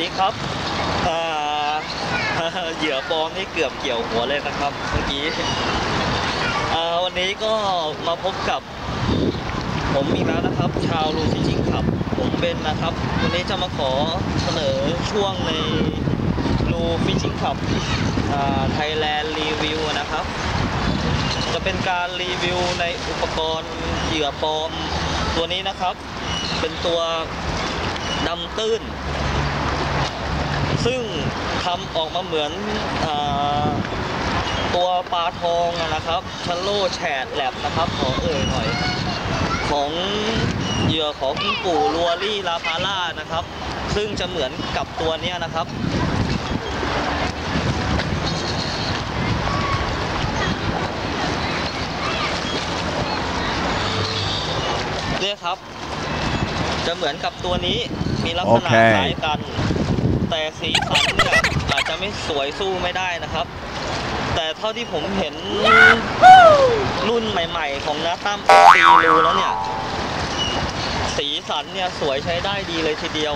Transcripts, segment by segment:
ดีครับเหยื่อปลอมนี่เกือบเกี่ยวหัวเลยนะครับเมื่อกี้วันนี้ก็มาพบกับ ผมอีกแล้วนะครับ ชาวลูซิชิงขับ ผมเป็นนะครับ วันนี้จะมาขอเสนอช่วงในลูฟิชชิงขับไทยแลนด์รีวิวนะครับ จะเป็นการรีวิวในอุปกรณ์เหยื่อปลอมตัวนี้นะครับ เป็นตัวดำตื้น ซึ่งทำออกมาเหมือนอาตัวปลาทองอะนะครับชันโลแฉดแลบนะครับขอเอ่ยหน่อย ของเหยื่อของคุณปู่ลัวลี่ลาพาร่านะครับ ซึ่งจะเหมือนกับตัวเนี้ยนะครับเนี่ยครับ จะเหมือนกับตัวนี้มีลักษณะโอเคคล้ายกัน แต่สีสันเนี่ยอาจจะไม่สวยสู้ไม่ได้นะครับ แต่เท่าที่ผมเห็นรุ่นใหม่ ๆ ของนาตั้มตีรูแล้วเนี่ย สีสันเนี่ยสวยใช้ได้ดีเลยทีเดียว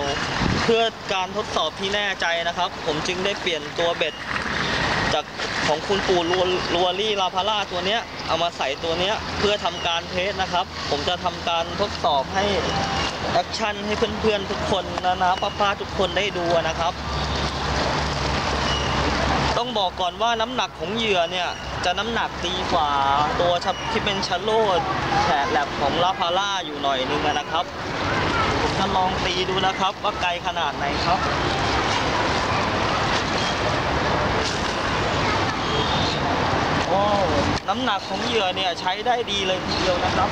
เพื่อการทดสอบที่แน่ใจนะครับ ผมจึงได้เปลี่ยนตัวเบ็ด จากของคุณปู่ลัวลัวลี่ลาพาร่าตัวเนี้ยเอามาใส่ตัวเนี้ยเพื่อทำการเทสนะครับ ผมจะทำการทดสอบให้ แอคชั่นให้เพื่อนๆทุกคนนะนะป้าๆทุกคนได้ดูนะครับ ต้องบอกก่อนว่าน้ำหนักของเหยื่อเนี่ย จะน้ำหนักดีกว่าตัวที่เป็นชะโลดแฉดแลบของลาพาร่าอยู่หน่อยนึงนะครับผมจะลองตีดูนะครับว่าไกลขนาดไหนครับโอ้น้ำหนักของเหยื่อเนี่ยใช้ได้ดีเลยทีเดียวนะครับ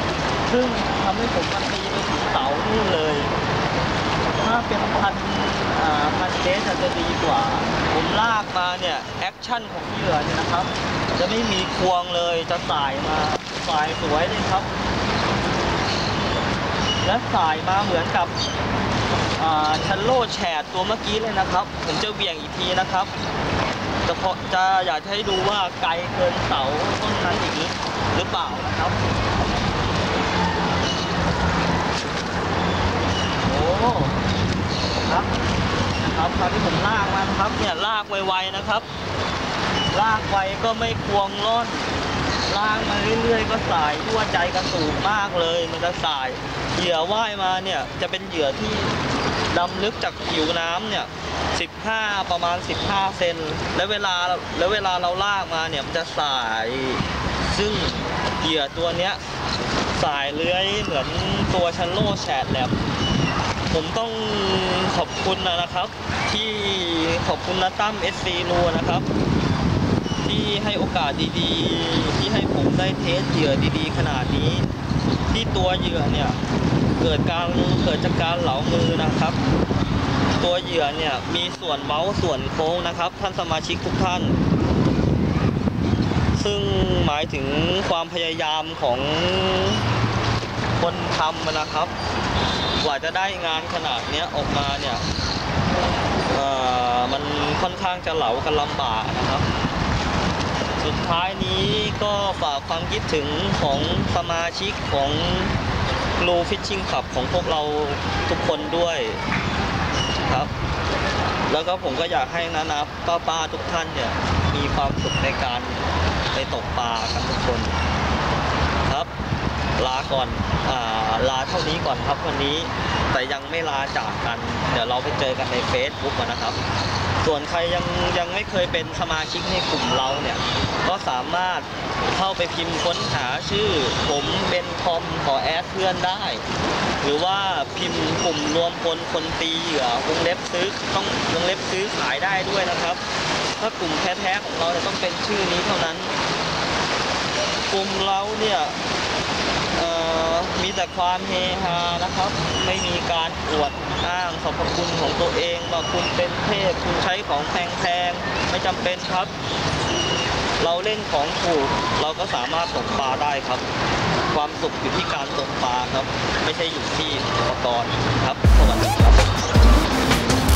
ซึ่งทำให้ผมมันตี เสานู่นเลย ถ้าเป็นพันพันเดสอาจจะดีกว่า ผมลากมาเนี่ย แอคชั่นของเหยื่อเนี่ยนะครับ จะไม่มีควงเลยจะสายมาสายสวยเลยครับ และสายมาเหมือนกับชันโลแฉดตัวเมื่อกี้เลยนะครับ ผมจะเหวี่ยงอีกทีนะครับจะพอจะอยากให้ดูว่าไกลเกินเสาต้นนั้นอีกหรือเปล่านะครับ โอ้ ครับนะครับคราวที่ผมลากมานะครับเนี่ยลากไวๆนะครับ ลากไวก็ไม่ควงร่อนลากมาเรื่อยๆ ก็สายยั่วใจกระสูงมากเลย มันจะสายเหยื่อว่ายมาเนี่ยจะเป็นเหยื่อที่ดำลึกจากผิวน้ำเนี่ย15 ประมาณ 15 เซน แล้วเวลาแล้วเวลาเราลากมาเนี่ยมันจะสาย ซึ่งเหยื่อตัวเนี้ยสายเลื้อยเหมือนตัวชันโลแฉดแหลม ผมต้องขอบคุณนะครับ ที่ขอบคุณนาตั้มเอสซีนูนะครับ ที่ให้โอกาสดีๆ ที่ให้ผมได้เทสเหยื่อดีๆ ขนาดนี้ ที่ตัวเหยื่อเนี่ยเกิดการเกิดจากการเหลามือนะครับ ตัวเหยื่อเนี่ยมีส่วนเว้าส่วนโค้งนะครับ ท่านสมาชิกทุกท่าน ซึ่งหมายถึงความพยายามของคนทำนะครับ กว่าจะได้งานขนาดนี้ออกมาเนี่ยมันค่อนข้างจะเหลากันลำบากนะครับ สุดท้ายนี้ก็ฝากความคิดถึงของสมาชิกของลูฟิชชิ่งขับของพวกเราทุกคนด้วยครับ แล้วก็ผมก็อยากให้นะนะป้าป้าๆทุกท่านเนี่ยมีความสุขในการไปตกปลากันทุกคน ลาก่อนอลาเท่านี้ก่อนครับวันนี้ แต่ยังไม่ลาจากกัน เดี๋ยวเราไปเจอกันใน Facebook ก่อนนะครับ ส่วนใครยังยังไม่เคยเป็นสมาชิกในกลุ่มเราเนี่ย ก็สามารถเข้าไปพิมพ์ค้นหาชื่อ ผมเป็นทอมขอแอดเพื่อนได้ หรือว่าพิมพ์กลุ่มรวมพลคนตีเหยื่อวงเล็บซื้อต้องวงเล็บซื้อขายได้ด้วยนะครับ ถ้ากลุ่มแท้ๆของเราจะต้องเป็นชื่อนี้เท่านั้นกลุ่มเราเนี่ย แต่ความเฮฮานะครับ ไม่มีการอวดอ้างสรรพคุณของตัวเองว่าคุณเป็นเทพคุณใช้ของแพงๆไม่จำเป็นครับ เราเล่นของถูกเราก็สามารถตกปลาได้ครับ ความสุขอยู่ที่การตกปลาครับ ไม่ใช่อยู่ที่อุปกรณ์ครับสวัสดีครับ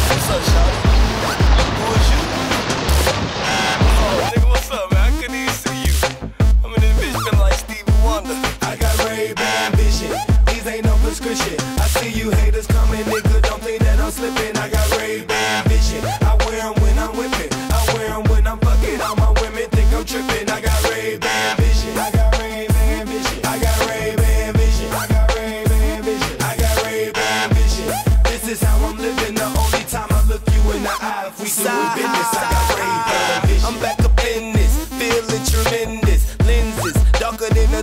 What's up, shawty? Who is you?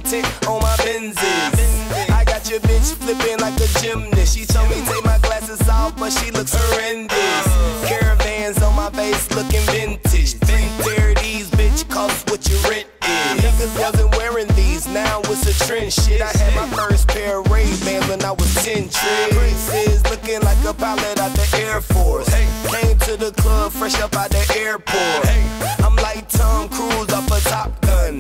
Tent on my Benzes. I got your bitch flipping like a gymnast. She told me take my glasses off, but she looks horrendous. Caravans on my face looking vintage. 330s, bitch, cost what your rent is. Niggas wasn't wearing these, now it's a trend shit. I had my first pair of Ray-Bans when I was 10 Princes looking like a pilot out the Air Force. Came to the club fresh up out the airport.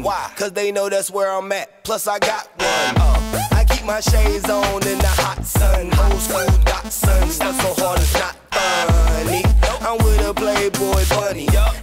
Why? Cause they know that's where I'm at. Plus I got one. Uh, I keep my shades on in the hot sun. Old school dot sun. Stuff so hard it's not funny. I'm with a Playboy bunny.